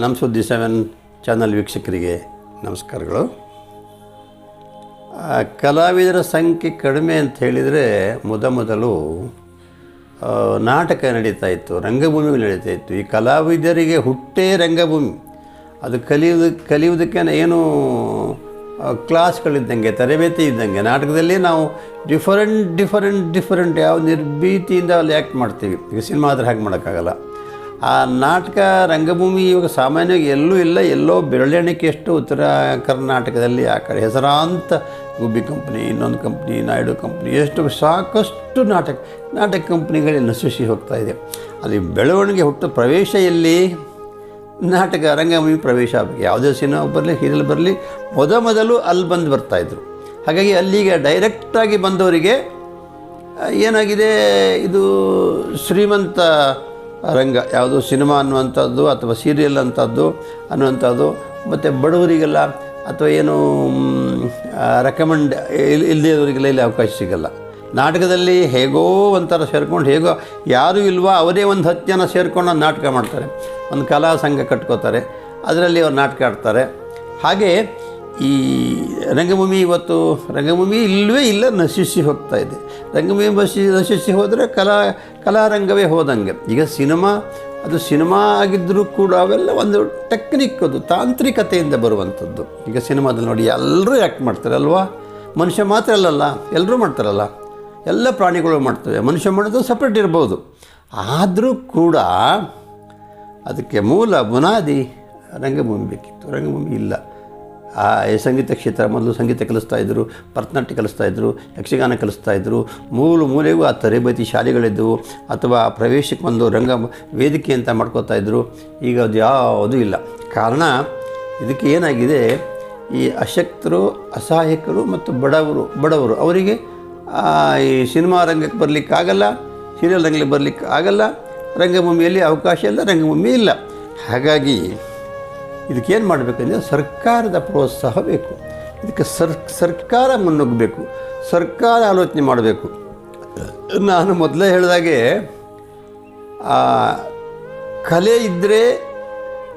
ನಮ್ಮ ಸುದ್ದಿ seven channel ವೀಕ್ಷಕರಿಗೆ ನಮಸ್ಕಾರಗಳು. ಕಲಾವಿದರ ಸಂಖ್ಯೆ ಕಡಿಮೆ ಅಂತ ಹೇಳಿದರೆ ಮೊದ ಮೊದಲು ನಾಟಕ ನಡೀತಾ ಇತ್ತು, ರಂಗಭೂಮಿ ನಡೀತಾ ಇತ್ತು. ಈ ಕಲಾವಿದರಿಗೆ ಹುಟ್ಟೇ ರಂಗಭೂಮಿ. ಅದು ಕಲಿಯುವುದು, ಕಲಿಯುವುದಕ್ಕೆ ಏನು ಕ್ಲಾಸ್ಗಳಿದ್ದಂಗೆ, ತರಬೇತಿ ಇದ್ದಂಗೆ. ನಾಟಕದಲ್ಲಿ ನಾವು ಡಿಫರೆಂಟ್ ಡಿಫರೆಂಟ್ ಡಿಫರೆಂಟ್ ಯಾವ ನಿರ್ಭೀತಿಯಿಂದ ಅಲ್ಲಿ ಆ್ಯಕ್ಟ್ ಮಾಡ್ತೀವಿ. ಈಗ ಸಿನಿಮಾ ಆದರೆ ಹಾಗೆ ಮಾಡೋಕ್ಕಾಗಲ್ಲ. ಆ ನಾಟಕ ರಂಗಭೂಮಿ ಇವಾಗ ಸಾಮಾನ್ಯವಾಗಿ ಎಲ್ಲೂ ಇಲ್ಲ, ಎಲ್ಲೋ ಬೆರಳೆಣಿಕೆಯಷ್ಟು ಉತ್ತರ ಕರ್ನಾಟಕದಲ್ಲಿ ಆ ಕಡೆ. ಹೆಸರಾಂತ ಗುಬ್ಬಿ ಕಂಪ್ನಿ, ಇನ್ನೊಂದು ಕಂಪ್ನಿ, ನಾಯ್ಡು ಕಂಪ್ನಿ, ಎಷ್ಟು ಸಾಕಷ್ಟು ನಾಟಕ ನಾಟಕ ಕಂಪ್ನಿಗಳು ನಶಿಸಿ ಹೋಗ್ತಾ ಇದೆ. ಅಲ್ಲಿ ಬೆಳವಣಿಗೆ ಹುಟ್ಟು ಪ್ರವೇಶ ಎಲ್ಲಿ? ನಾಟಕ ರಂಗಭೂಮಿ ಪ್ರವೇಶ ಯಾವುದೇ ಸಿನಿಮಾ ಬರಲಿ ಹೀರಲ್ಲಿ ಬರಲಿ, ಮೊದ ಮೊದಲು ಅಲ್ಲಿ ಬಂದು ಬರ್ತಾಯಿದ್ರು ಹಾಗಾಗಿ ಅಲ್ಲಿಗೆ ಡೈರೆಕ್ಟಾಗಿ ಬಂದವರಿಗೆ ಏನಾಗಿದೆ? ಇದು ಶ್ರೀಮಂತ ರಂಗ, ಯಾವುದು ಸಿನಿಮಾ ಅನ್ನುವಂಥದ್ದು ಅಥವಾ ಸೀರಿಯಲ್ ಅಂಥದ್ದು ಅನ್ನುವಂಥದ್ದು. ಮತ್ತು ಬಡವರಿಗೆಲ್ಲ ಅಥವಾ ಏನು ರೆಕಮೆಂಡ್ ಇಲ್ಲದೇವರಿಗೆಲ್ಲ ಇಲ್ಲಿ ಅವಕಾಶ ಸಿಗಲ್ಲ. ನಾಟಕದಲ್ಲಿ ಹೇಗೋ ಒಂಥರ ಸೇರ್ಕೊಂಡು, ಹೇಗೋ ಯಾರೂ ಇಲ್ವಾ ಅವರೇ ಒಂದು ಹತ್ತು ಜನ ಸೇರ್ಕೊಂಡು ನಾಟಕ ಮಾಡ್ತಾರೆ. ಒಂದು ಕಲಾ ಸಂಘ ಕಟ್ಕೋತಾರೆ. ಅದರಲ್ಲಿ ಅವ್ರು ನಾಟಕ ಆಡ್ತಾರೆ. ಹಾಗೆ ಈ ರಂಗಭೂಮಿ ಇವತ್ತು, ರಂಗಭೂಮಿ ಇಲ್ಲವೇ ಇಲ್ಲ, ನಶಿಸಿ ಹೋಗ್ತಾ ಇದೆ. ರಂಗಭೂಮಿ ಬಸಿ ನಶಿಸಿ ಹೋದರೆ ಕಲಾ, ಕಲಾರಂಗವೇ ಹೋದಂಗೆ. ಈಗ ಸಿನಿಮಾ, ಅದು ಸಿನಿಮಾ ಆಗಿದ್ದರೂ ಕೂಡ ಅವೆಲ್ಲ ಒಂದು ಟೆಕ್ನಿಕ್ ಅದು, ತಾಂತ್ರಿಕತೆಯಿಂದ ಬರುವಂಥದ್ದು. ಈಗ ಸಿನಿಮಾದಲ್ಲಿ ನೋಡಿ, ಎಲ್ಲರೂ ಆ್ಯಕ್ಟ್ ಮಾಡ್ತಾರೆ ಅಲ್ವಾ? ಮನುಷ್ಯ ಮಾತ್ರ ಅಲ್ಲಲ್ಲ, ಎಲ್ಲರೂ ಮಾಡ್ತಾರಲ್ಲ? ಎಲ್ಲ ಪ್ರಾಣಿಗಳು ಮಾಡ್ತವೆ. ಮನುಷ್ಯ ಮಾಡೋದು ಸಪ್ರೇಟ್ ಇರ್ಬೋದು. ಆದರೂ ಕೂಡ ಅದಕ್ಕೆ ಮೂಲ ಬುನಾದಿ ರಂಗಭೂಮಿ ಬೇಕಿತ್ತು. ರಂಗಭೂಮಿ ಇಲ್ಲ. ಆ ಸಂಗೀತ ಕ್ಷೇತ್ರ ಮೊದಲು ಸಂಗೀತ ಕಲಿಸ್ತಾ ಇದ್ದರು ಭರತನಾಟ್ಯ ಕಲಿಸ್ತಾ ಇದ್ದರು ಯಕ್ಷಗಾನ ಕಲಿಸ್ತಾ ಇದ್ದರು ಮೂಲ ಮೂಲೆಗೂ ಆ ತರಬೇತಿ ಶಾಲೆಗಳಿದ್ದವು. ಅಥವಾ ಪ್ರವೇಶಕ್ಕೆ ಒಂದು ರಂಗ ವೇದಿಕೆ ಅಂತ ಮಾಡ್ಕೋತಾ ಇದ್ದರು ಈಗ ಅದು ಯಾವುದೂ ಇಲ್ಲ. ಕಾರಣ ಇದಕ್ಕೆ ಏನಾಗಿದೆ, ಈ ಅಶಕ್ತರು, ಅಸಹಾಯಕರು ಮತ್ತು ಬಡವರು ಬಡವರು, ಅವರಿಗೆ ಈ ಸಿನಿಮಾ ರಂಗಕ್ಕೆ ಬರಲಿಕ್ಕಾಗಲ್ಲ ಸೀರಿಯಲ್ ರಂಗಕ್ಕೆ ಬರಲಿಕ್ಕೆ ಆಗಲ್ಲ. ರಂಗಭೂಮಿಯಲ್ಲಿ ಅವಕಾಶ ಇಲ್ಲ, ರಂಗಭೂಮಿ ಇಲ್ಲ. ಹಾಗಾಗಿ ಇದಕ್ಕೇನು ಮಾಡಬೇಕಂದ್ರೆ ಸರ್ಕಾರದ ಪ್ರೋತ್ಸಾಹ ಬೇಕು. ಇದಕ್ಕೆ ಸರ್, ಸರ್ಕಾರ ಮುನ್ನುಗ್ಗಬೇಕು. ಸರ್ಕಾರ ಆಲೋಚನೆ ಮಾಡಬೇಕು. ನಾನು ಮೊದಲೇ ಹೇಳಿದಾಗೆ ಕಲೆ ಇದ್ದರೆ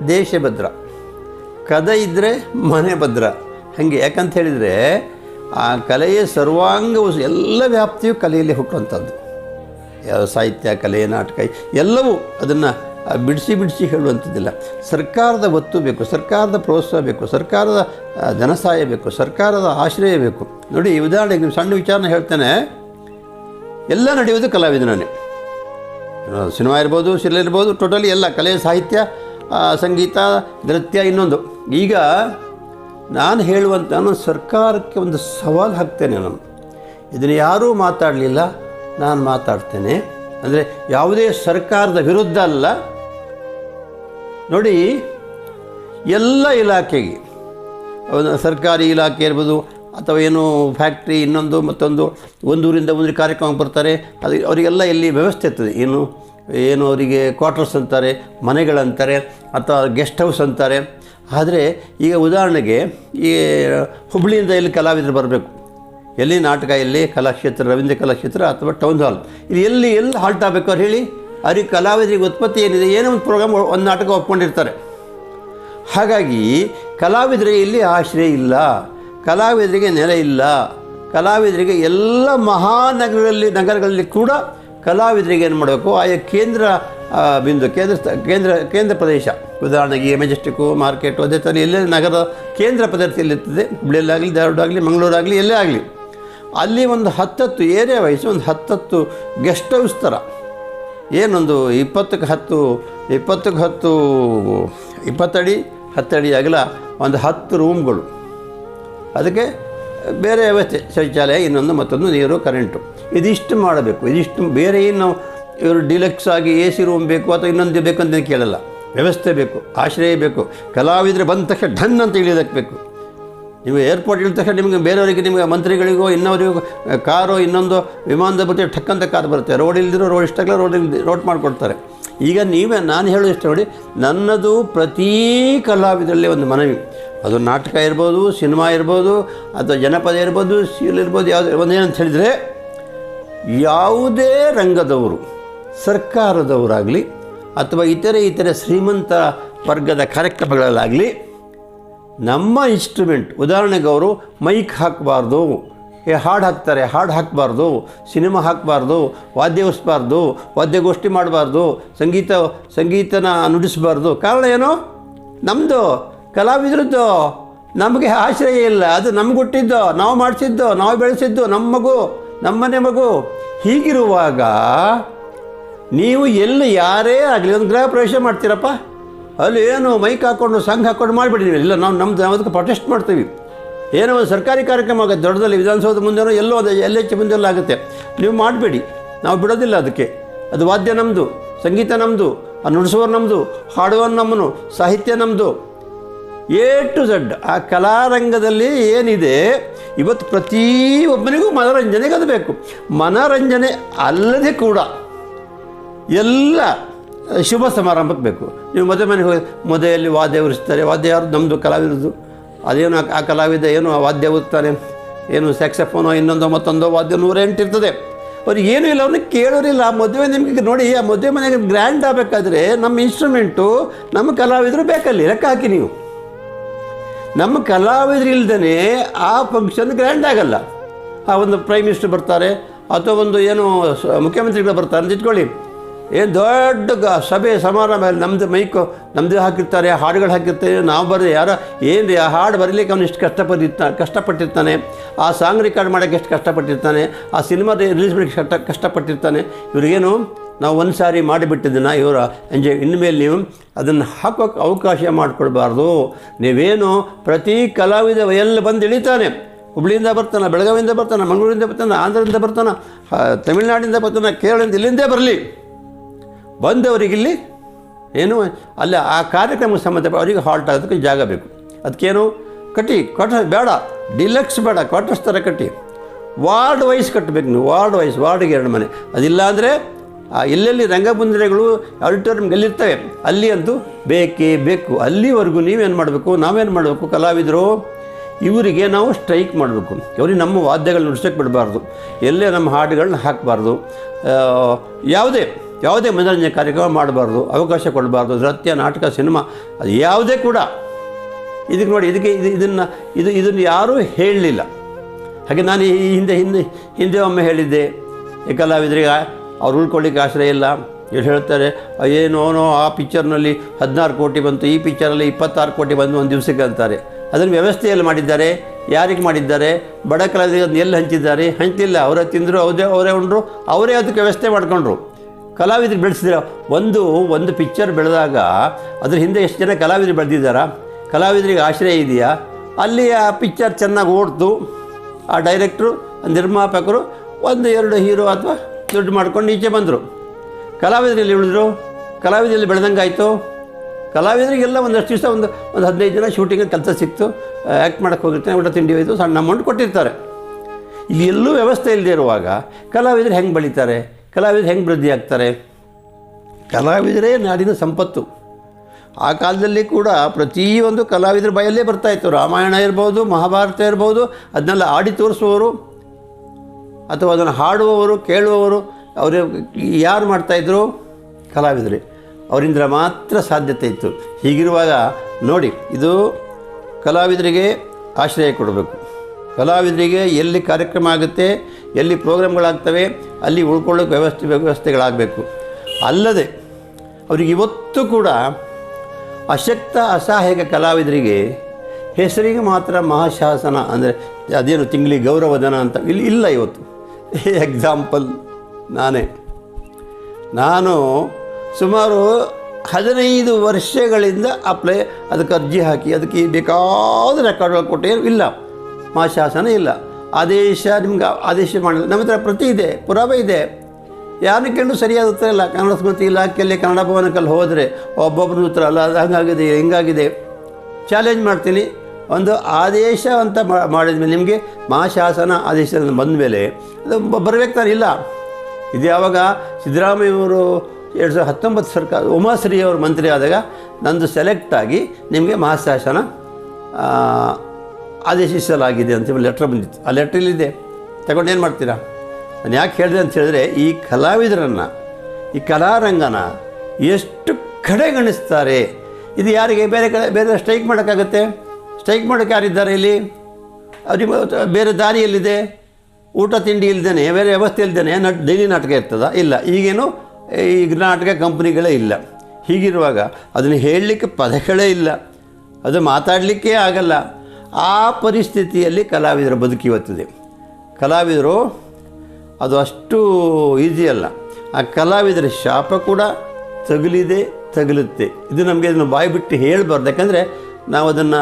ದೇಶ ಭದ್ರ. ಕದ ಇದ್ದರೆ ಮನೆ ಭದ್ರ. ಹಾಗೆ, ಯಾಕಂತ ಹೇಳಿದರೆ, ಆ ಕಲೆಯ ಸರ್ವಾಂಗವು ಎಲ್ಲ ವ್ಯಾಪ್ತಿಯು ಕಲೆಯಲ್ಲಿ ಹುಟ್ಟುವಂಥದ್ದು. ಸಾಹಿತ್ಯ, ಕಲೆ, ನಾಟಕ, ಎಲ್ಲವೂ ಅದನ್ನು ಬಿಡಿಸಿ ಬಿಡಿಸಿ ಹೇಳುವಂಥದ್ದಿಲ್ಲ. ಸರ್ಕಾರದ ಒತ್ತು ಬೇಕು, ಸರ್ಕಾರದ ಪ್ರೋತ್ಸಾಹ ಬೇಕು, ಸರ್ಕಾರದ ಧನಸಹಾಯ ಬೇಕು, ಸರ್ಕಾರದ ಆಶ್ರಯ ಬೇಕು. ನೋಡಿ ಉದಾಹರಣೆಗೆ ಸಣ್ಣ ವಿಚಾರನ ಹೇಳ್ತೇನೆ. ಎಲ್ಲ ನಡೆಯುವುದು ಕಲಾವಿದನೇ ಸಿನಿಮಾ ಇರ್ಬೋದು ಸೀರಿಯಲ್ ಇರ್ಬೋದು ಟೋಟಲಿ ಎಲ್ಲ ಕಲೆ, ಸಾಹಿತ್ಯ ಸಂಗೀತ, ನೃತ್ಯ ಇನ್ನೊಂದು. ಈಗ ನಾನು ಹೇಳುವಂಥ ನಾನು ಸರ್ಕಾರಕ್ಕೆ ಒಂದು ಸವಾಲು ಹಾಕ್ತೇನೆ ನಾನು. ಇದನ್ನು ಯಾರೂ ಮಾತಾಡಲಿಲ್ಲ, ನಾನು ಮಾತಾಡ್ತೇನೆ. ಅಂದರೆ ಯಾವುದೇ ಸರ್ಕಾರದ ವಿರುದ್ಧ ಅಲ್ಲ. ನೋಡಿ, ಎಲ್ಲ ಇಲಾಖೆಗೆ ಸರ್ಕಾರಿ ಇಲಾಖೆ ಇರ್ಬೋದು, ಅಥವಾ ಏನು ಫ್ಯಾಕ್ಟ್ರಿ ಇನ್ನೊಂದು, ಮತ್ತೊಂದು ಒಂದೂರಿಂದ ಒಂದು ಕಾರ್ಯಕ್ರಮ ಬರ್ತಾರೆ, ಅದು ಅವರಿಗೆಲ್ಲ ಇಲ್ಲಿ ವ್ಯವಸ್ಥೆ ಇರ್ತದೆ. ಏನು ಏನು ಅವರಿಗೆ ಕ್ವಾರ್ಟರ್ಸ್ ಅಂತಾರೆ, ಮನೆಗಳಂತಾರೆ, ಅಥವಾ ಗೆಸ್ಟ್ ಹೌಸ್ ಅಂತಾರೆ. ಆದರೆ, ಈಗ ಉದಾಹರಣೆಗೆ, ಈ ಹುಬ್ಬಳ್ಳಿಯಿಂದ ಇಲ್ಲಿ ಕಲಾವಿದರು ಬರಬೇಕು. ಎಲ್ಲಿ ನಾಟಕ, ಎಲ್ಲಿ ಕಲಾಕ್ಷೇತ್ರ, ರವೀಂದ್ರ ಕಲಾಕ್ಷೇತ್ರ ಅಥವಾ ಟೌನ್ ಹಾಲ್ ಇಲ್ಲಿ ಎಲ್ಲಿ ಎಲ್ಲಿ ಹಾಲ್ಟ್ ಆಗಬೇಕು ಅವ್ರು ಹೇಳಿ? ಅವ್ರಿಗೆ ಕಲಾವಿದರಿಗೆ ಉತ್ಪತ್ತಿ ಏನಿದೆ? ಏನೋ ಒಂದು ಪ್ರೋಗ್ರಾಮ್ ಒಂದು ನಾಟಕ ಒಪ್ಕೊಂಡಿರ್ತಾರೆ. ಹಾಗಾಗಿ ಕಲಾವಿದರಿಗೆ ಇಲ್ಲಿ ಆಶ್ರಯ ಇಲ್ಲ. ಕಲಾವಿದರಿಗೆ ನೆಲೆ ಇಲ್ಲ. ಕಲಾವಿದರಿಗೆ ಎಲ್ಲ ಮಹಾನಗರಗಳಲ್ಲಿ, ನಗರಗಳಲ್ಲಿ ಕೂಡ ಕಲಾವಿದರಿಗೆ ಏನು ಮಾಡಬೇಕು? ಆಯಾ ಕೇಂದ್ರ ಬಿಂದು, ಕೇಂದ್ರ ಕೇಂದ್ರ ಕೇಂದ್ರ ಪ್ರದೇಶ. ಉದಾಹರಣೆಗೆ ಮೆಜೆಸ್ಟಿಕ್ಕು ಮಾರ್ಕೆಟು ಅದೇ ಥರ ಎಲ್ಲೇ ನಗರ ಕೇಂದ್ರ ಪ್ರದೇಶದಲ್ಲಿರ್ತದೆ ಹುಬ್ಳಿಯಲ್ಲಾಗಲಿ ಧಾರವಾಡ ಮಂಗಳೂರಾಗಲಿ, ಎಲ್ಲೇ ಆಗಲಿ. ಅಲ್ಲಿ ಒಂದು ಹತ್ತತ್ತು ಏರಿಯಾ ವಯಸ್ಸು ಒಂದು ಹತ್ತತ್ತು ಗೆಸ್ಟ್ ಹೌಸ್ ಥರ. ಏನೊಂದು ಇಪ್ಪತ್ತಕ್ಕೆ ಹತ್ತು ಇಪ್ಪತ್ತಕ್ಕೆ ಹತ್ತು, ಇಪ್ಪತ್ತಡಿ, ಹತ್ತಡಿ ಅಗಲ ಒಂದು ಹತ್ತು ರೂಮ್ಗಳು. ಅದಕ್ಕೆ ಬೇರೆ ವ್ಯವಸ್ಥೆ, ಶೌಚಾಲಯ, ಇನ್ನೊಂದು ಮತ್ತೊಂದು ನೀರು, ಕರೆಂಟು. ಇದಿಷ್ಟು ಮಾಡಬೇಕು. ಇದಿಷ್ಟು ಬೇರೆ ಏನು ಇವರು ಡಿಲಕ್ಸ್ ಆಗಿ ಎ ಸಿ ರೂಮ್ ಬೇಕು ಅಥವಾ ಇನ್ನೊಂದು ಬೇಕಂತ ಕೇಳಲ್ಲ. ವ್ಯವಸ್ಥೆ ಬೇಕು, ಆಶ್ರಯ ಬೇಕು. ಕಲಾವಿದರು ಬಂದ ತಕ್ಷಣ ಢನ್ ಅಂತ ಇಳಿಯೋದಕ್ಕೆ ಬೇಕು. ನೀವು ಏರ್ಪೋರ್ಟ್ ಇಳಿದ ತಕ್ಷಣ ನಿಮಗೆ ಬೇರೆಯವರಿಗೆ ನಿಮಗೆ ಮಂತ್ರಿಗಳಿಗೋ, ಇನ್ನವರಿಗೂ ಕಾರೋ, ಇನ್ನೊಂದು ವಿಮಾನದ ಬಗ್ಗೆ ಠಕ್ಕಂತ ಕಾರು ಬರುತ್ತೆ. ರೋಡ್ ಇಲ್ದಿರೋ ರೋಡ್ ಇಷ್ಟಾಗಲ್ಲ ರೋಡ್ ರೋಡ್ ಮಾಡಿಕೊಡ್ತಾರೆ. ಈಗ ನೀವೇ, ನಾನು ಹೇಳೋದು ಇಷ್ಟ ನೋಡಿ, ನನ್ನದು ಪ್ರತಿ ಕಲಾವಿದರಲ್ಲಿ ಒಂದು ಮನವಿ. ಅದು ನಾಟಕ ಇರ್ಬೋದು, ಸಿನಿಮಾ ಇರ್ಬೋದು, ಅಥವಾ ಜನಪದ ಇರ್ಬೋದು ಸೀಲ್ ಇರ್ಬೋದು, ಯಾವುದು, ಒಂದೇನಂತ ಹೇಳಿದರೆ, ಯಾವುದೇ ರಂಗದವರು, ಸರ್ಕಾರದವರಾಗಲಿ, ಅಥವಾ ಇತರೆ ಇತರೆ ಶ್ರೀಮಂತ ವರ್ಗದ ಕಾರ್ಯಕ್ರಮಗಳಲ್ಲಾಗಲಿ ನಮ್ಮ ಇನ್ಸ್ಟ್ರೂಮೆಂಟ್ ಉದಾಹರಣೆಗೆ ಅವರು ಮೈಕ್ ಹಾಕಬಾರ್ದು. ಏ, ಹಾಡು ಹಾಕ್ತಾರೆ, ಹಾಡು ಹಾಕಬಾರ್ದು. ಸಿನಿಮಾ ಹಾಕಬಾರ್ದು, ವಾದ್ಯ ಉಳಿಸ್ಬಾರ್ದು ವಾದ್ಯಗೋಷ್ಠಿ ಮಾಡಬಾರ್ದು, ಸಂಗೀತ, ಸಂಗೀತನ ನುಡಿಸಬಾರ್ದು. ಕಾರಣ ಏನು? ನಮ್ಮದು ಕಲಾವಿದ್ರದ್ದು. ನಮಗೆ ಆಶ್ರಯ ಇಲ್ಲ. ಅದು ನಮ್ಗೆ ಹುಟ್ಟಿದ್ದು, ನಾವು ಮಾಡಿಸಿದ್ದು, ನಾವು ಬೆಳೆಸಿದ್ದು, ನಮ್ಮ ಮಗು, ನಮ್ಮನೆ ಮಗು. ಹೀಗಿರುವಾಗ, ನೀವು ಎಲ್ಲಿ ಯಾರೇ ಆಗಲಿ, ಒಂದು ಗೃಹ ಪ್ರವೇಶ ಮಾಡ್ತೀರಪ್ಪ. ಅಲ್ಲಿ ಏನು ಮೈಕ್ ಹಾಕ್ಕೊಂಡು ಸಂಘ ಹಾಕ್ಕೊಂಡು ನೀವು. ಇಲ್ಲ, ನಾವು ನಮ್ಮದು ಅದಕ್ಕೆ ಪ್ರೊಟೆಸ್ಟ್ ಮಾಡ್ತೀವಿ. ಏನೋ ಒಂದು ಸರ್ಕಾರಿ ಕಾರ್ಯಕ್ರಮ ಆಗುತ್ತೆ ದೊಡ್ಡದಲ್ಲಿ ವಿಧಾನಸೌಧ ಮುಂದೆನೋ ಎಲ್ಲೋ ಅದು ಎಲ್ ಎಚ್ ಮುಂದೆಲ್ಲ ಆಗುತ್ತೆ. ನೀವು ಮಾಡಬೇಡಿ. ನಾವು ಬಿಡೋದಿಲ್ಲ ಅದಕ್ಕೆ. ಅದು ವಾದ್ಯ ನಮ್ಮದು ಸಂಗೀತ ನಮ್ಮದು ಆ ನುಡಿಸುವವರು ನಮ್ಮದು ಹಾಡುವವರು ನಮ್ಮನು ಸಾಹಿತ್ಯ ನಮ್ಮದು ಎ ಟು ಝಡ್ ಆ ಕಲಾರಂಗದಲ್ಲಿ ಏನಿದೆ, ಇವತ್ತು ಪ್ರತಿಯೊಬ್ಬನಿಗೂ ಮನೋರಂಜನೆಗೆ ಅದು ಬೇಕು. ಮನೋರಂಜನೆ ಅಲ್ಲದೆ ಕೂಡ ಎಲ್ಲ ಶುಭ ಸಮಾರಂಭಕ್ಕೆ ಬೇಕು. ನೀವು ಮದುವೆ ಮನೆಗೆ ಹೋಗಿ ಮದುವೆಯಲ್ಲಿ ವಾದ್ಯ ಉರಿಸ್ತಾರೆ. ವಾದ್ಯ ಯಾರು? ನಮ್ಮದು ಕಲಾವಿದರದು. ಅದೇನು ಆ- ಕಲಾವಿದ ಏನು ಆ ವಾದ್ಯ ಓದ್ತಾನೆ ಏನು ಸ್ಯಾಕ್ಸಫೋನೋ ಇನ್ನೊಂದೋ ಮತ್ತೊಂದೋ ವಾದ್ಯ ನೂರೆಂಟು ಇರ್ತದೆ. ಅವ್ರಿಗೆ ಏನೂ ಇಲ್ಲ ಅವ್ರನ್ನ ಕೇಳೋರಿಲ್ಲ ಆ ಮದುವೆ ನಿಮಗೆ ನೋಡಿ, ಆ ಮದುವೆ ಮನೆಗೆ ಗ್ರ್ಯಾಂಡ್ ಆಗಬೇಕಾದ್ರೆ ನಮ್ಮ ಇನ್ಸ್ಟ್ರೂಮೆಂಟು ನಮ್ಮ ಕಲಾವಿದರು ಬೇಕಲ್ಲಿ. ಲೆಕ್ಕ ಹಾಕಿ ನೀವು. ನಮ್ಮ ಕಲಾವಿದರು ಇಲ್ದೇ ಆ ಫಂಕ್ಷನ್ ಗ್ರ್ಯಾಂಡ್ ಆಗಲ್ಲ. ಆ ಒಂದು ಪ್ರೈಮ್ ಮಿನಿಸ್ಟರ್ ಬರ್ತಾರೆ, ಅಥವಾ ಒಂದು ಏನು ಮುಖ್ಯಮಂತ್ರಿಗಳು ಬರ್ತಾರೆ ಅಂತ ಇಟ್ಕೊಳ್ಳಿ. ಏನು ದೊಡ್ಡ ಗ- ಸಭೆ ಸಮಾರಂಭ ನಮ್ಮದು ಮೈಕು ನಮ್ಮದು ಹಾಕಿರ್ತಾರೆ, ಹಾಡುಗಳು ಹಾಕಿರ್ತಾರೆ, ನಾವು ಬರೆದು ಯಾರೋ ಏನು ರೀ ಆ ಹಾಡು ಬರೀಲಿಕ್ಕೆ ಅವನು ಎಷ್ಟು ಕಷ್ಟಪಟ್ಟಿರ್ತಾ, ಕಷ್ಟಪಟ್ಟಿರ್ತಾನೆ, ಆ ಸಾಂಗ್ ರೆಕಾರ್ಡ್ ಮಾಡೋಕ್ಕೆ ಎಷ್ಟು ಕಷ್ಟಪಟ್ಟಿರ್ತಾನೆ, ಆ ಸಿನಿಮಾ ರಿಲೀಸ್ ಮಾಡೋಕ್ಕೆ ಕಷ್ಟ, ಕಷ್ಟಪಟ್ಟಿರ್ತಾನೆ, ಇವ್ರಿಗೇನು ನಾವು ಒಂದು ಸಾರಿ ಮಾಡಿಬಿಟ್ಟಿದ್ದನ್ನು ಇವರ ಎಂಜಾಯ್ ಇನ್ಮೇಲೆ ನೀವು ಅದನ್ನು ಹಾಕೋಕ್ಕೆ ಅವಕಾಶ ಮಾಡಿಕೊಡ್ಬಾರ್ದು ನೀವೇನು ಪ್ರತಿ ಕಲಾವಿದ ಎಲ್ಲ ಬಂದು ಇಳಿತಾನೆ, ಹುಬ್ಳಿಯಿಂದ ಬರ್ತಾನೆ, ಬೆಳಗಾವಿಯಿಂದ ಬರ್ತಾನೆ, ಮಂಗಳೂರಿಂದ ಬರ್ತಾನೆ, ಆಂಧ್ರದಿಂದ ಬರ್ತಾನೆ ತಮಿಳ್ನಾಡಿಂದ ಬರ್ತಾನೆ, ಕೇರಳದಿಂದ ಇಲ್ಲಿಂದೇ ಬರಲಿ. ಬಂದವರಿಗಿಲ್ಲಿ ಏನು, ಅಲ್ಲ, ಆ ಕಾರ್ಯಕ್ರಮಕ್ಕೆ ಸಂಬಂಧಪಟ್ಟ ಅವರಿಗೆ ಹಾಲ್ಟ್ ಆಗೋದಕ್ಕೆ ಜಾಗ ಬೇಕು. ಅದಕ್ಕೇನು, ಕಟ್ಟಿ, ಕೊಟ್ಟ ಬೇಡ ಡಿಲಕ್ಸ್ ಬೇಡ ಕ್ವಾರ್ಟರ್ಸ್ ಥರ ಕಟ್ಟಿ. ವಾರ್ಡ್ ವೈಸ್ ಕಟ್ಟಬೇಕು ನೀವು, ವಾರ್ಡ್ ವೈಸ್ ವಾರ್ಡ್ಗೆ ಎರಡು ಮನೆ. ಅದಿಲ್ಲ ಅಂದರೆ ಎಲ್ಲೆಲ್ಲಿ ರಂಗಮಂದಿರಗಳು ಆಡಿಟೋರಿಯಂ ಎಲ್ಲಿರ್ತವೆ ಅಲ್ಲಿ ಅಂತೂ ಬೇಕೇ ಬೇಕು. ಅಲ್ಲಿವರೆಗೂ ನೀವೇನು ಮಾಡಬೇಕು, ನಾವೇನು ಮಾಡಬೇಕು, ಕಲಾವಿದರು, ಇವರಿಗೆ ನಾವು ಸ್ಟ್ರೈಕ್ ಮಾಡಬೇಕು. ಅವ್ರಿಗೆ ನಮ್ಮ ವಾದ್ಯಗಳನ್ನ ನುಡ್ಸೋಕ್ಕೆ ಬಿಡಬಾರ್ದು. ಎಲ್ಲೇ ನಮ್ಮ ಹಾಡುಗಳನ್ನ ಹಾಕಬಾರ್ದು. ಯಾವುದೇ ಯಾವುದೇ ಮನೋರಂಜನೆ ಕಾರ್ಯಕ್ರಮ ಮಾಡಬಾರ್ದು, ಅವಕಾಶ ಕೊಡಬಾರ್ದು, ನೃತ್ಯ, ನಾಟಕ, ಸಿನಿಮಾ, ಅದು ಯಾವುದೇ ಕೂಡ. ಇದಕ್ಕೆ ನೋಡಿ, ಇದಕ್ಕೆ ಇದು, ಇದನ್ನು ಇದು, ಇದನ್ನು ಯಾರೂ ಹೇಳಲಿಲ್ಲ. ಹಾಗೆ ನಾನು ಈ ಹಿಂದೆ ಹಿಂದೆ ಹಿಂದೆ ಒಮ್ಮೆ ಹೇಳಿದ್ದೆ ಕಲಾವಿದರಿಗೆ ಅವ್ರು ಉಳ್ಕೊಳ್ಳಿಕ್ಕೆ ಆಶ್ರಯ ಇಲ್ಲ. ಇವ್ರು ಹೇಳ್ತಾರೆ ಏನೋನೋ ಆ ಪಿಕ್ಚರ್ನಲ್ಲಿ ಹದಿನಾರು ಕೋಟಿ ಬಂತು, ಈ ಪಿಕ್ಚರಲ್ಲಿ ಇಪ್ಪತ್ತಾರು ಕೋಟಿ ಬಂದು ಒಂದು ದಿವಸಕ್ಕೆ ಅಂತಾರೆ. ಅದನ್ನು ವ್ಯವಸ್ಥೆಯಲ್ಲಿ ಮಾಡಿದ್ದಾರೆ, ಯಾರಿಗೆ ಮಾಡಿದ್ದಾರೆ? ಬಡ ಕಲಾವಿದರಿಗೆ ಅದನ್ನ ಎಲ್ಲಿ ಹಂಚಿದ್ದಾರೆ? ಹಂಚಿಲ್ಲ, ಅವರೇ ತಿಂದರು, ಅವರೇ ಅವರೇ ಉಂಡ್ರು, ಅವರೇ ಅದಕ್ಕೆ ವ್ಯವಸ್ಥೆ ಮಾಡ್ಕೊಂಡ್ರು. ಕಲಾವಿದ್ರು ಬೆಳೆಸಿದ್ರೆ. ಒಂದು ಒಂದು ಪಿಕ್ಚರ್ ಬೆಳೆದಾಗ ಅದ್ರ ಹಿಂದೆ ಎಷ್ಟು ಜನ ಕಲಾವಿದರು ಬೆಳೆದಿದ್ದಾರಾ ಕಲಾವಿದರಿಗೆ ಆಶ್ರಯ ಇದೆಯಾ? ಅಲ್ಲಿ ಆ ಪಿಕ್ಚರ್ ಚೆನ್ನಾಗಿ ಓಡ್ತು. ಆ ಡೈರೆಕ್ಟ್ರು ನಿರ್ಮಾಪಕರು ಒಂದು, ಎರಡು ಹೀರೋ ಅಥವಾ ದುಡ್ಡು ಮಾಡ್ಕೊಂಡು ಈಚೆ ಬಂದರು. ಕಲಾವಿದರಲ್ಲಿ ಉಳಿದ್ರು. ಕಲಾವಿದರಲ್ಲಿ ಬೆಳೆದಂಗೆ ಆಯಿತು ಕಲಾವಿದರಿಗೆಲ್ಲ ಒಂದಷ್ಟು ದಿವಸ ಒಂದು ಒಂದು ಹದಿನೈದು ಜನ ಶೂಟಿಂಗ್ ಕೆಲಸ ಸಿಕ್ತು. ಆ್ಯಕ್ಟ್ ಮಾಡೋಕ್ಕೆ ಹೋಗಿರ್ತಾನೆ, ಊಟ, ತಿಂಡಿ ಹೋಯಿತು ಸಣ್ಣ ಅಮೌಂಟ್ ಕೊಟ್ಟಿರ್ತಾರೆ. ಇಲ್ಲಿ ಎಲ್ಲೂ ವ್ಯವಸ್ಥೆ ಇಲ್ಲದೆ ಇರುವಾಗ ಕಲಾವಿದರು ಹೆಂಗೆ ಬೆಳೀತಾರೆ? ಕಲಾವಿದರು ಹೆಂಗೆ ವೃದ್ಧಿ ಆಗ್ತಾರೆ? ಕಲಾವಿದರೇ ನಾಡಿನ ಸಂಪತ್ತು. ಆ ಕಾಲದಲ್ಲಿ ಕೂಡ ಪ್ರತಿಯೊಂದು ಕಲಾವಿದರ ಬಯಲ್ಲೇ ಬರ್ತಾಯಿತ್ತು ರಾಮಾಯಣ ಇರ್ಬೋದು, ಮಹಾಭಾರತ ಇರ್ಬೋದು, ಅದನ್ನೆಲ್ಲ ಆಡಿ ತೋರಿಸುವವರು ಅಥವಾ ಅದನ್ನು ಹಾಡುವವರು, ಕೇಳುವವರು, ಅವರು ಯಾರು ಮಾಡ್ತಾಯಿದ್ರು ಕಲಾವಿದರು. ಅವರಿಂದ ಮಾತ್ರ ಸಾಧ್ಯತೆ ಇತ್ತು. ಹೀಗಿರುವಾಗ ನೋಡಿ, ಇದು ಕಲಾವಿದರಿಗೆ ಆಶ್ರಯ ಕೊಡಬೇಕು. ಕಲಾವಿದರಿಗೆ ಎಲ್ಲಿ ಕಾರ್ಯಕ್ರಮ ಆಗುತ್ತೆ, ಎಲ್ಲಿ ಪ್ರೋಗ್ರಾಮ್ಗಳಾಗ್ತವೆ, ಅಲ್ಲಿ ಉಳ್ಕೊಳ್ಳೋಕೆ ವ್ಯವಸ್ಥೆ, ವ್ಯವಸ್ಥೆಗಳಾಗಬೇಕು. ಅಲ್ಲದೆ, ಅವರಿಗೆ ಇವತ್ತು ಕೂಡ ಅಶಕ್ತ, ಅಸಹಾಯಕ ಕಲಾವಿದರಿಗೆ ಹೆಸರಿಗೆ ಮಾತ್ರ ಮಹಾಶಾಸನ ಅಂದರೆ ಅದೇನು ತಿಂಗಳಿಗೆ ಗೌರವಧನ ಅಂತ ಇಲ್ಲಿ, ಇಲ್ಲ ಇವತ್ತು. ಎಕ್ಸಾಂಪಲ್ ನಾನೇ. ನಾನು ಸುಮಾರು ಹದಿನೈದು ವರ್ಷಗಳಿಂದ ಅಪ್ಲೈ ಅದಕ್ಕೆ ಅರ್ಜಿ ಹಾಕಿ, ಅದಕ್ಕೆ ಬೇಕಾದ ರೆಕಾರ್ಡ್ಗಳು ಕೊಟ್ಟೇನು ಏನು ಇಲ್ಲ ಮಹಾಶಾಸನ ಇಲ್ಲ. ಆದೇಶ ನಿಮ್ಗೆ ಆದೇಶ ಮಾಡಿಲ್ಲ. ನಮ್ಮ ಹತ್ರ ಪ್ರತಿ ಇದೆ, ಪುರಾವೆ ಇದೆ. ಯಾರನ್ನ ಕೇಳಲು ಸರಿಯಾದ ಉತ್ತರ ಇಲ್ಲ. ಕನ್ನಡ ಸಂಸ್ಕೃತಿ ಇಲಾಖೆಯಲ್ಲಿ ಕನ್ನಡ ಭವನಕ್ಕಲ್ಲಿ ಹೋದರೆ ಒಬ್ಬೊಬ್ಬರ ಉತ್ತರ ಅಲ್ಲ, ಅದು ಹಂಗಾಗಿದೆ, ಹಿಂಗಾಗಿದೆ. ಚಾಲೆಂಜ್ ಮಾಡ್ತೀನಿ. ಒಂದು ಆದೇಶ ಅಂತ ಮಾ- ಮಾಡಿದ ಮೇಲೆ ನಿಮಗೆ ಮಹಾಶಾಸನ ಆದೇಶ ಬಂದ ಮೇಲೆ ಅದು ಬರಬೇಕು ತಾನೆ, ಇಲ್ಲ. ಇದು ಯಾವಾಗ ಸಿದ್ದರಾಮಯ್ಯವರು ಎರಡು ಸಾವಿರದ ಹತ್ತೊಂಬತ್ತು ಸರ್ಕಾರ, ಉಮಾಶ್ರೀ ಅವರು ಮಂತ್ರಿ ಆದಾಗ ನಂದು ಸೆಲೆಕ್ಟ್ ಆಗಿ ನಿಮಗೆ ಮಹಾಶಾಸನ ಆದೇಶಿಸಲಾಗಿದೆ ಅಂತ ಲೆಟ್ರ್ ಬಂದಿತ್ತು. ಆ ಲೆಟ್ರಲ್ಲಿದೆ ತಗೊಂಡು ಏನು ಮಾಡ್ತೀರಾ? ನಾನು ಯಾಕೆ ಹೇಳಿದೆ ಅಂತ ಹೇಳಿದ್ರೆ, ಈ ಕಲಾವಿದರನ್ನು, ಈ ಕಲಾರಂಗನ ಎಷ್ಟು ಕಡೆಗಣಿಸ್ತಾರೆ? ಇದು ಯಾರಿಗೆ? ಬೇರೆ ಕಡೆ, ಬೇರೆ ಸ್ಟ್ರೈಕ್ ಮಾಡೋಕ್ಕಾಗತ್ತೆ? ಸ್ಟ್ರೈಕ್ ಮಾಡೋಕ್ಕೆ ಯಾರಿದ್ದಾರೆ ಇಲ್ಲಿ? ಅವ್ರಿಗೆ ಬೇರೆ ದಾರಿಯಲ್ಲಿದೆ ಊಟ, ತಿಂಡಿ ಇಲ್ದೇನೆ, ಬೇರೆ ವ್ಯವಸ್ಥೆ ಇಲ್ದೇನೆ, ನಟ್ ಡೈಲಿ ನಾಟಕ ಇರ್ತದ? ಇಲ್ಲ. ಈಗೇನು ಈಗ ನಾಟಕ ಕಂಪ್ನಿಗಳೇ ಇಲ್ಲ. ಹೀಗಿರುವಾಗ ಅದನ್ನು ಹೇಳಲಿಕ್ಕೆ ಪದಗಳೇ ಇಲ್ಲ. ಅದು ಮಾತಾಡಲಿಕ್ಕೇ ಆಗಲ್ಲ. ಆ ಪರಿಸ್ಥಿತಿಯಲ್ಲಿ ಕಲಾವಿದರ ಬದುಕಿ ಇವತ್ತಿದೆ ಕಲಾವಿದರು ಅದು ಅಷ್ಟು ಈಸಿ ಅಲ್ಲ. ಆ ಕಲಾವಿದರ ಶಾಪ ಕೂಡ ತಗುಲಿದೆ, ತಗುಲುತ್ತೆ. ಇದು ನಮಗೆ ಅದನ್ನು ಬಾಯಿ ಬಿಟ್ಟು ಹೇಳಬಾರ್ದು. ಯಾಕಂದರೆ ನಾವು ಅದನ್ನು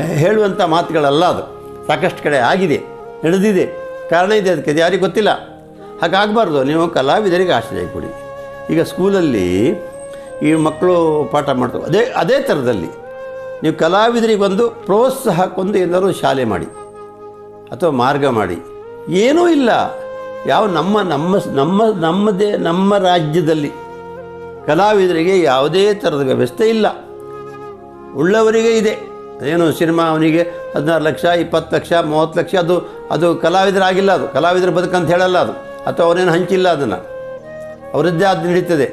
ಹೇಳುವಂಥ ಮಾತುಗಳಲ್ಲ ಅದು. ಸಾಕಷ್ಟು ಕಡೆ ಆಗಿದೆ, ನಡೆದಿದೆ. ಕಾರಣ ಇದೆ ಅದಕ್ಕೆ, ಅದು ಯಾರಿಗೂ ಗೊತ್ತಿಲ್ಲ. ಹಾಗಾಗಬಾರ್ದು. ನೀವು ಕಲಾವಿದರಿಗೆ ಆಶ್ರಯ ಕೊಡಿ. ಈಗ ಸ್ಕೂಲಲ್ಲಿ ಈ ಮಕ್ಕಳು ಪಾಠ ಮಾಡ್ತಾರೆ ಅದೇ ಅದೇ ಥರದಲ್ಲಿ ನೀವು ಕಲಾವಿದರಿಗೊಂದು ಪ್ರೋತ್ಸಾಹಕ್ಕೊಂದು ಎಲ್ಲರೂ ಶಾಲೆ ಮಾಡಿ ಅಥವಾ ಮಾರ್ಗ ಮಾಡಿ. ಏನೂ ಇಲ್ಲ. ಯಾವ ನಮ್ಮ ನಮ್ಮ ನಮ್ಮ, ನಮ್ಮದೇ, ನಮ್ಮ ರಾಜ್ಯದಲ್ಲಿ ಕಲಾವಿದರಿಗೆ ಯಾವುದೇ ಥರದ ವ್ಯವಸ್ಥೆ ಇಲ್ಲ. ಉಳ್ಳವರಿಗೆ ಇದೆ. ಏನು ಸಿನಿಮಾ ಅವನಿಗೆ ಹದಿನಾರು ಲಕ್ಷ, ಇಪ್ಪತ್ತು ಲಕ್ಷ, ಮೂವತ್ತು ಲಕ್ಷ, ಅದು ಅದು ಕಲಾವಿದರಾಗಿಲ್ಲ ಅದು. ಕಲಾವಿದರ ಬದುಕಂತ ಹೇಳಲ್ಲ ಅದು. ಅಥವಾ ಅವನೇನು ಹಂಚಿಲ್ಲ ಅದನ್ನು. ಅವರದ್ದೇ ಅದು ನಡೀತದೆ.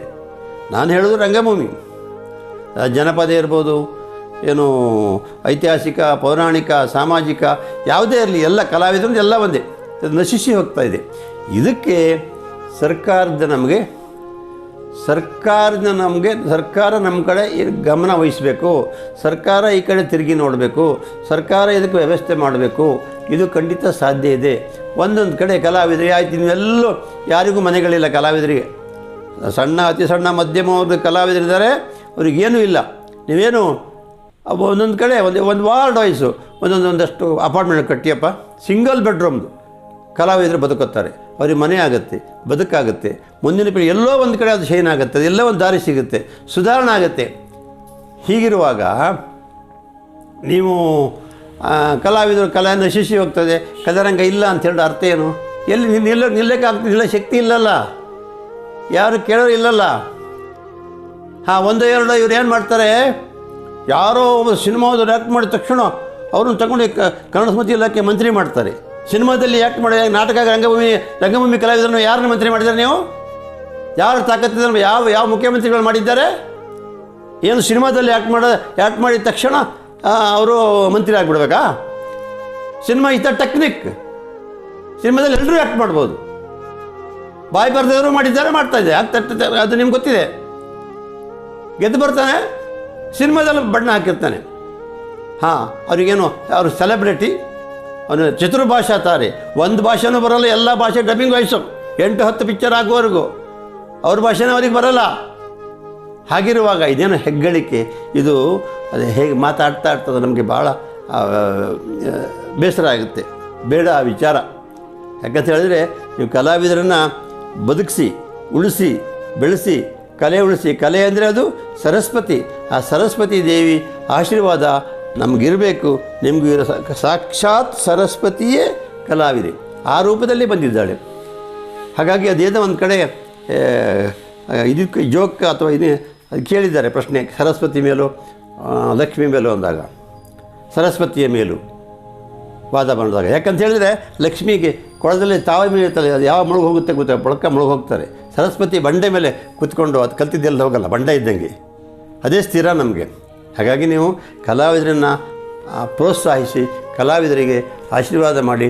ನಾನು ಹೇಳೋದು ರಂಗಭೂಮಿ. ಜನಪದ ಇರ್ಬೋದು ಏನು ಐತಿಹಾಸಿಕ, ಪೌರಾಣಿಕ, ಸಾಮಾಜಿಕ, ಯಾವುದೇ ಇರಲಿ, ಎಲ್ಲ ಕಲಾವಿದರು ಎಲ್ಲ ಒಂದೇ. ಅದು ನಶಿಸಿ ಹೋಗ್ತಾ ಇದೆ. ಇದಕ್ಕೆ ಸರ್ಕಾರದ ನಮಗೆ ಸರ್ಕಾರದ ನಮಗೆ, ಸರ್ಕಾರ ನಮ್ಮ ಕಡೆ ಗಮನ ವಹಿಸಬೇಕು. ಸರ್ಕಾರ ಈ ಕಡೆ ತಿರುಗಿ ನೋಡಬೇಕು. ಸರ್ಕಾರ ಇದಕ್ಕೆ ವ್ಯವಸ್ಥೆ ಮಾಡಬೇಕು. ಇದು ಖಂಡಿತ ಸಾಧ್ಯ ಇದೆ. ಒಂದೊಂದು ಕಡೆ ಕಲಾವಿದರಿಗೆ ಆಯ್ತು ನೀವೆಲ್ಲೂ ಯಾರಿಗೂ ಮನೆಗಳಿಲ್ಲ ಕಲಾವಿದರಿಗೆ. ಸಣ್ಣ, ಅತಿ ಸಣ್ಣ, ಮಧ್ಯಮ ಕಲಾವಿದರಿದ್ದಾರೆ. ಅವ್ರಿಗೇನೂ ಇಲ್ಲ. ನೀವೇನು ಒಂದೊಂದು ಕಡೆ, ಒಂದು ಒಂದು ವಾರ್ಡ್ ವೈಸು, ಒಂದೊಂದು, ಒಂದಷ್ಟು ಅಪಾರ್ಟ್ಮೆಂಟ್ ಕಟ್ಟಿಯಪ್ಪ. ಸಿಂಗಲ್ ಬೆಡ್ರೂಮ್ದು ಕಲಾವಿದರು ಬದುಕುತ್ತಾರೆ. ಅವ್ರಿಗೆ ಮನೆ ಆಗುತ್ತೆ, ಬದುಕಾಗುತ್ತೆ. ಮುಂದಿನ ಪೀಳಿಗೆ ಎಲ್ಲೋ ಒಂದು ಕಡೆ ಅದು ಶೈನ್ ಆಗುತ್ತೆ ಎಲ್ಲೋ ಒಂದು ದಾರಿ ಸಿಗುತ್ತೆ, ಸುಧಾರಣೆ ಆಗುತ್ತೆ. ಹೀಗಿರುವಾಗ, ನೀವು ಕಲಾವಿದರು ಕಲೆ ನಶಿಸಿ ಹೋಗ್ತದೆ ಕಲರಂಗ ಇಲ್ಲ ಅಂತ ಹೇಳೋ ಅರ್ಥ ಏನು? ಎಲ್ಲಿ ನಿಲ್ಲ ನಿಲ್ಲ ನಿಲ್ಲಕ್ಕೆ ಆಗ್ತದೆ ಇಲ್ಲ ಶಕ್ತಿ ಇಲ್ಲಲ್ಲ? ಯಾರು ಕೇಳೋರು ಇಲ್ಲಲ್ಲ? ಹಾಂ, ಒಂದು ಎರಡು ಇವ್ರು ಏನು ಮಾಡ್ತಾರೆ? ಯಾರೋ ಒಬ್ಬ ಸಿನಿಮಾದಲ್ಲಿ ಆ್ಯಕ್ಟ್ ಮಾಡಿದ ತಕ್ಷಣ ಅವ್ರನ್ನ ತಗೊಂಡು ಕನ್ನಡ ಸಂಸ್ಕೃತಿ ಇಲಾಖೆ ಮಂತ್ರಿ ಮಾಡ್ತಾರೆ. ಸಿನಿಮಾದಲ್ಲಿ ಆ್ಯಕ್ಟ್ ಮಾಡಿ ನಾಟಕ ರಂಗಭೂಮಿ ರಂಗಭೂಮಿ ಕಲಾವಿದರನ್ನು ಯಾರನ್ನ ಮಂತ್ರಿ ಮಾಡಿದ್ದಾರೆ ನೀವು? ಯಾರು ತಾಕತ್ತಿದ್ದಾರೆ ಯಾವ ಯಾವ ಮುಖ್ಯಮಂತ್ರಿಗಳು ಮಾಡಿದ್ದಾರೆ? ಏನು ಸಿನಿಮಾದಲ್ಲಿ ಆ್ಯಕ್ಟ್ ಮಾಡ ಆ್ಯಕ್ಟ್ ಮಾಡಿದ ತಕ್ಷಣ ಅವರು ಮಂತ್ರಿ ಆಗಿಬಿಡ್ಬೇಕಾ? ಸಿನಿಮಾ ಇತ್ತ ಟೆಕ್ನಿಕ್ ಸಿನಿಮಾದಲ್ಲಿ ಎಲ್ಲರೂ ಆ್ಯಕ್ಟ್ ಮಾಡ್ಬೋದು. ಬಾಯಿ ಬರ್ದವರು ಮಾಡಿದ್ದಾರೆ, ಮಾಡ್ತಾ ಇದೆ ಅದು ನಿಮ್ಗೆ ಗೊತ್ತಿದೆ. ಗೆದ್ದು ಬರ್ತಾನೆ? ಸಿನಿಮಾದಲ್ಲಿ ಬಣ್ಣ ಹಾಕಿರ್ತಾನೆ. ಹಾಂ, ಅವ್ರಿಗೇನು, ಅವರು ಸೆಲೆಬ್ರಿಟಿ ಅವನು ಚತುರ್ಭಾಷಾ ತಾರೆ. ಒಂದು ಭಾಷೆನೂ ಬರೋಲ್ಲ, ಎಲ್ಲ ಭಾಷೆ ಡಬ್ಬಿಂಗ್ ವಾಯ್ಸು ಎಂಟು, ಹತ್ತು ಪಿಕ್ಚರ್ ಆಗುವವರೆಗೂ. ಅವ್ರ ಭಾಷೆನೂ ಅವ್ರಿಗೆ ಬರೋಲ್ಲ. ಹಾಗಿರುವಾಗ ಇದೇನು ಹೆಗ್ಗಳಿಕೆ, ಇದು ಅದು ಹೇಗೆ ಮಾತಾಡ್ತಾ ಇರ್ತದೆ ನಮಗೆ ಭಾಳ ಬೇಸರ ಆಗುತ್ತೆ. ಬೇಡ ಆ ವಿಚಾರ. ಯಾಕಂತ ಹೇಳಿದರೆ ನೀವು ಕಲಾವಿದರನ್ನು ಬದುಕಿಸಿ, ಉಳಿಸಿ, ಬೆಳೆಸಿ ಕಲೆ ಉಳಿಸಿ. ಕಲೆ ಅಂದರೆ ಅದು ಸರಸ್ವತಿ. ಆ ಸರಸ್ವತಿ ದೇವಿ ಆಶೀರ್ವಾದ ನಮಗಿರಬೇಕು. ನಿಮಗೂ ಇರೋ ಸಾಕ್ಷಾತ್ ಸರಸ್ವತಿಯೇ ಕಲಾವಿದೆ. ಆ ರೂಪದಲ್ಲಿ ಬಂದಿದ್ದಾಳೆ. ಹಾಗಾಗಿ ಅದೇನೋ ಒಂದು ಕಡೆ ಇದಕ್ಕೆ ಜೋಕ್ ಅಥವಾ ಇದೇ ಅದು ಕೇಳಿದ್ದಾರೆ ಪ್ರಶ್ನೆ, ಸರಸ್ವತಿ ಮೇಲೂ ಲಕ್ಷ್ಮಿ ಮೇಲೂ ಅಂದಾಗ. ಸರಸ್ವತಿಯ ಮೇಲೂ ವಾದ ಮಾಡಿದಾಗ ಯಾಕಂತ ಹೇಳಿದರೆ ಲಕ್ಷ್ಮಿಗೆ ಕೊಳದಲ್ಲಿ ತಾವೇ ಮೇಲೆ ಇರ್ತಾರೆ ಅದು ಯಾವ ಮುಳುಗು ಹೋಗುತ್ತೆ ಗೊತ್ತಾಗ ಬಳಕ ಮುಳುಗು ಹೋಗ್ತಾರೆ. ಸರಸ್ವತಿ ಬಂಡೆ ಮೇಲೆ ಕೂತ್ಕೊಂಡು ಅದು ಕಲ್ತಿದ್ದೆಲ್ಲ ಹೋಗಲ್ಲ, ಬಂಡೆ ಇದ್ದಂಗೆ. ಅದೇ ಸ್ಥಿರ ನಮಗೆ. ಹಾಗಾಗಿ ನೀವು ಕಲಾವಿದರನ್ನು ಪ್ರೋತ್ಸಾಹಿಸಿ, ಕಲಾವಿದರಿಗೆ ಆಶೀರ್ವಾದ ಮಾಡಿ.